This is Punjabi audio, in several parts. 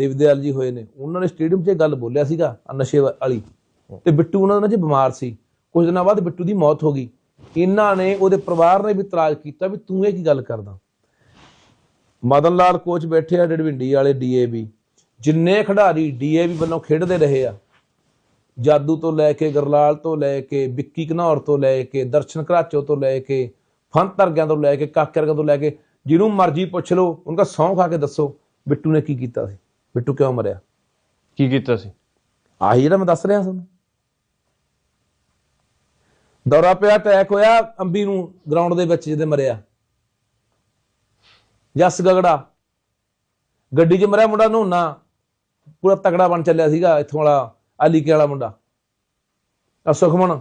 ਦੇਵਦਿਆਲ ਜੀ ਹੋਏ ਨੇ। ਉਹਨਾਂ ਨੇ ਸਟੇਡੀਅਮ 'ਚ ਇਹ ਗੱਲ ਬੋਲਿਆ ਸੀਗਾ, ਆਹ ਨਸ਼ੇ ਵਾਲੀ। ਤੇ ਬਿੱਟੂ ਉਹਨਾਂ ਨਾਲ ਜੀ ਬਿਮਾਰ ਸੀ। ਕੁਝ ਦਿਨਾਂ ਬਾਅਦ ਬਿੱਟੂ ਦੀ ਮੌਤ ਹੋ ਗਈ। ਇਹਨਾਂ ਨੇ ਉਹਦੇ ਪਰਿਵਾਰ ਨੇ ਵੀ ਇਤਰਾਜ਼ ਕੀਤਾ ਵੀ ਤੂੰ ਇਹ ਕੀ ਗੱਲ ਕਰਦਾ। ਮਦਨ ਲਾਲ ਕੋਚ ਬੈਠੇ ਆ ਡੜਵਿੰਡੀ ਵਾਲੇ ਡੀਏਬੀ ਜਿੰਨੇ ਖਿਡਾਰੀ ਡੀਏਬੀ ਵੱਲੋਂ ਖੇਡਦੇ ਰਹੇ ਆ। ਜਾਦੂ ਤੋਂ ਲੈ ਕੇ ਗਰਲਾਲ ਤੋਂ ਲੈ ਕੇ, ਵਿੱਕੀ ਘਨੌਰ ਤੋਂ ਲੈ ਕੇ, ਦਰਸ਼ਨ ਘਰਾਚੋ ਤੋਂ ਲੈ ਕੇ, ਫੰਤ ਤਰਗਿਆਂ ਤੋਂ ਲੈ ਕੇ, ਕਾਕੇ ਵਰਗਿਆਂ ਤੋਂ ਲੈ ਕੇ, ਜਿਹਨੂੰ ਮਰਜ਼ੀ ਪੁੱਛ ਲਓ, ਉਹਨਾਂ ਸਹੁੰ ਖਾ ਕੇ ਦੱਸੋ ਬਿੱਟੂ ਨੇ ਕੀ ਕੀਤਾ ਸੀ। ਬਿੱਟੂ ਕਿਉਂ ਮਰਿਆ? ਕੀ ਕੀਤਾ ਸੀ? ਆਹੀ ਜਿਹੜਾ ਮੈਂ ਦੱਸ ਰਿਹਾ ਤੁਹਾਨੂੰ ਦੌਰਾ ਪਿਆ ਅਟੈਕ ਹੋਇਆ ਅੰਬੀ ਨੂੰ ਗਰਾਊਂਡ ਦੇ ਵਿੱਚ ਜਿਹਦੇ ਮਰਿਆ। ਜਸ ਗਗੜਾ। ਗੱਡੀ 'ਚ ਮਰਿਆ ਮੁੰਡਾ ਨਹਾਉਣਾ ਪੂਰਾ ਤਗੜਾ ਬਣ ਚੱਲਿਆ ਸੀਗਾ ਇੱਥੋਂ ਵਾਲਾ ਆਲੀਕੇ ਵਾਲਾ ਮੁੰਡਾ। ਆ ਸੁਖਮਨ।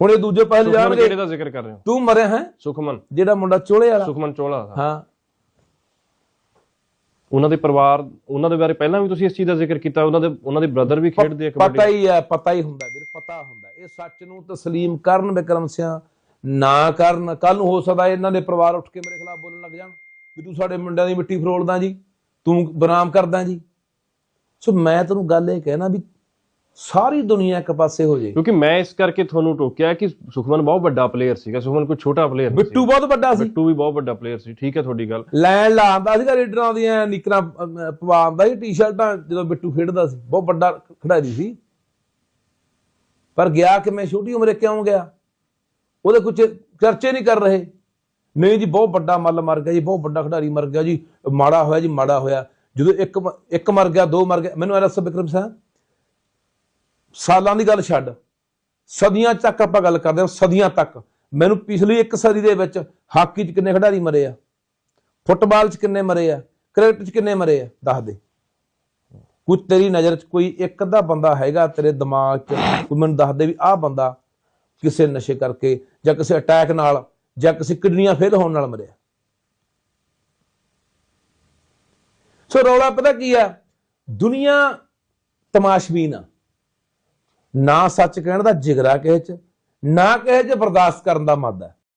ਹੁਣ ਇਹ ਦੂਜੇ ਪਾਸੇ ਸੁਖਮਨ ਜਾਣਗੇ ਕਿਹੜੇ ਦਾ ਜ਼ਿਕਰ ਕਰ ਰਹੇ ਹੋ? ਤੂੰ ਮਰਿਆ ਹੈ? ਸੁਖਮਨ। ਜਿਹੜਾ ਮੁੰਡਾ ਚੋਲੇ ਵਾਲਾ। ਸੁਖਮਨ ਚੋਲਾ। ਹਾਂ। ਉਹਨਾਂ ਦੇ ਪਰਿਵਾਰ ਉਹਨਾਂ ਦੇ ਬਾਰੇ ਪਹਿਲਾਂ ਵੀ ਤੁਸੀਂ ਇਸ ਚੀਜ਼ ਦਾ ਜ਼ਿਕਰ ਕੀਤਾ ਉਹਨਾਂ ਦੇ ਉਹਨਾਂ ਦੇ ਬ੍ਰਦਰ ਵੀ ਖੇਡਦੇ ਆ ਕਬੱਡੀ। ਪਤਾ ਹੀ ਹੈ ਪਤਾ ਹੀ ਹੁੰਦਾ ਵੀਰ ਪਤਾ ਹੁੰਦਾ। ਇਹ ਸੱਚ ਨੂੰ ਤਸਲੀਮ ਕਰਨ ਵਿਕਰਮ ਸਿਆ ਨਾ ਕਰਨ। ਕੱਲ ਨੂੰ ਹੋ ਸਕਦਾ ਇਹਨਾਂ ਦੇ ਪਰਿਵਾਰ ਉੱਠ ਕੇ ਮੇਰੇ ਖਿਲਾਫ ਬੋਲਣ ਲੱਗ ਜਾਣ ਵੀ ਤੂੰ ਸਾਡੇ ਮੁੰਡਿਆਂ ਦੀ ਮਿੱਟੀ ਫਰੋਲਦਾ ਜੀ ਤੂੰ ਬਰਾਮ ਕਰਦਾ ਜੀ। ਸੋ ਮੈਂ ਤੈਨੂੰ ਗੱਲ ਇਹ ਕਹਿਣਾ ਵੀ ਸਾਰੀ ਦੁਨੀਆ ਇੱਕ ਪਾਸੇ ਹੋ ਜੇ ਕਿਉਂਕਿ ਮੈਂ ਇਸ ਕਰਕੇ ਤੁਹਾਨੂੰ ਟੋਕਿਆ ਕਿ ਸੁਖਮਨ ਬਹੁਤ ਵੱਡਾ ਪਲੇਅਰ ਸੀਗਾ ਸੁਖਮਨ ਕੋਈ ਛੋਟਾ ਪਲੇਅਰ ਨਹੀਂ ਬਿੱਟੂ ਬਹੁਤ ਵੱਡਾ ਸੀ। ਬਿੱਟੂ ਵੀ ਬਹੁਤ ਵੱਡਾ ਪਲੇਅਰ ਸੀ ਠੀਕ ਹੈ ਤੁਹਾਡੀ ਗੱਲ। ਲੈਣ ਲਾਉਂਦਾ ਸੀਗਾ ਰੀਡਰਾਂ ਦੀਆਂ ਨਿਕਰਾਂ ਪਵਾਉਂਦਾ ਸੀ ਟੀ-ਸ਼ਰਟਾਂ ਜਦੋਂ ਬਿੱਟੂ ਖੇਡਦਾ ਸੀ। ਬਹੁਤ ਵੱਡਾ ਖਿਡਾਰੀ ਸੀ। ਪਰ ਗਿਆ ਕਿ ਮੈਂ ਛੋਟੀ ਉਮਰੇ ਕਿਉਂ ਗਿਆ? ਉਹਦੇ ਕੁਝ ਚਰਚੇ ਨਹੀਂ ਕਰ ਰਹੇ। ਨਹੀਂ ਜੀ ਬਹੁਤ ਵੱਡਾ ਮੱਲ ਮਰ ਗਿਆ ਜੀ ਬਹੁਤ ਵੱਡਾ ਖਿਡਾਰੀ ਮਰ ਗਿਆ ਜੀ। ਮਾੜਾ ਹੋਇਆ ਜੀ ਮਾੜਾ ਹੋਇਆ। ਜਦੋਂ ਇੱਕ ਇੱਕ ਮਰ ਗਿਆ ਦੋ ਮਰ ਗਏ ਮੈਨੂੰ ਇਹ ਦੱਸੋ ਵਿਕਰਮ ਸਾਹਿਬ ਸਾਲਾਂ ਦੀ ਗੱਲ ਛੱਡ। ਸਦੀਆਂ ਤੱਕ ਆਪਾਂ ਗੱਲ ਕਰਦੇ ਹਾਂ, ਸਦੀਆਂ ਤੱਕ। ਮੈਨੂੰ ਪਿਛਲੀ ਇੱਕ ਸਦੀ ਦੇ ਵਿੱਚ ਹਾਕੀ 'ਚ ਕਿੰਨੇ ਖਿਡਾਰੀ ਮਰੇ ਆ? ਫੁੱਟਬਾਲ 'ਚ ਕਿੰਨੇ ਮਰੇ ਆ? ਕ੍ਰਿਕਟ 'ਚ ਕਿੰਨੇ ਮਰੇ ਆ? ਦੱਸ ਦੇ। ਕੋਈ ਤੇਰੀ ਨਜ਼ਰ 'ਚ ਕੋਈ ਇੱਕ ਅੱਧਾ ਬੰਦਾ ਹੈਗਾ ਤੇਰੇ ਦਿਮਾਗ 'ਚ? ਕੋਈ ਮੈਨੂੰ ਦੱਸ ਦੇ ਵੀ ਆਹ ਬੰਦਾ ਕਿਸੇ ਨਸ਼ੇ ਕਰਕੇ ਜਾਂ ਕਿਸੇ ਅਟੈਕ ਨਾਲ ਜਾਂ ਕਿਸੇ ਕਿਡਨੀਆਂ ਫੇਲ ਹੋਣ ਨਾਲ ਮਰਿਆ? ਸੋ ਰੌਲਾ ਪਤਾ ਕੀ ਆ? ਦੁਨੀਆ ਤਮਾਸ਼ਬੀਨ ਆ। ਨਾ ਸੱਚ ਕਹਿਣ ਦਾ ਜਿਗਰਾ ਕਿਸੇ 'ਚ ਨਾ ਕਿਸੇ 'ਚ ਬਰਦਾਸ਼ਤ ਕਰਨ ਦਾ ਮਾਦਾ